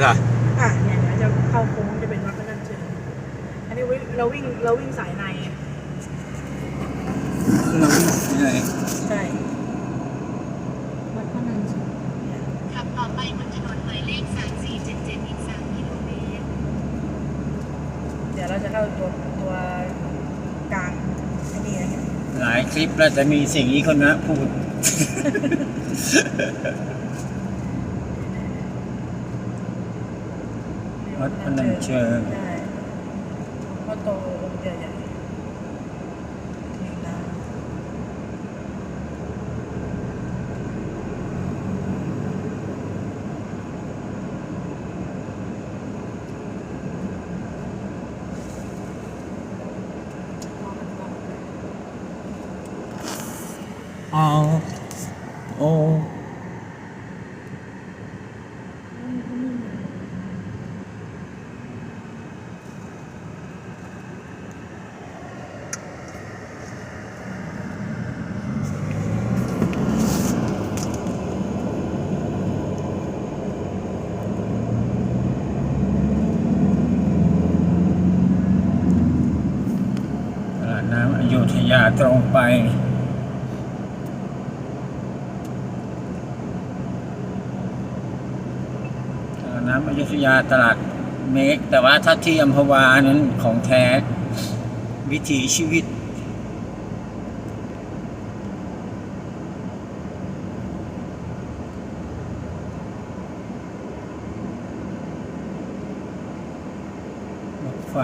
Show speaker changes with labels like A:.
A: เหรอ
B: อะเนี่ยเดี๋ยวจะเข้าโค้งจะเป็นวัดพระนันเชิงอันนี้วิ่งเราวิ่งเราวิ่งสายในไง
A: เราที่ไหน
B: ใช่
C: วัดพระนันเชิง
B: เนี่ย
D: ขับต่อไปบนถนนหมายเลข3477อีก3กิโลเมตร
B: เดี๋ยวเราจะเข้าตัวตัวกลางไอ้นี่นะเนี่ย
A: หลายคลิปแล้วจะมีสิ่งนี้คนนะพูด วัดพนัญเชิง
B: ใช่พ่อโตองค์ใหญ่ๆนี่นะ
A: อ๋อโอ้ น้ำอโยธยาตรงไป น้ำอยุธยาตลาดเมก แต่ว่าถ้าที่อัมพวานั้นของแท้ วิถีชีวิต
B: ไฟ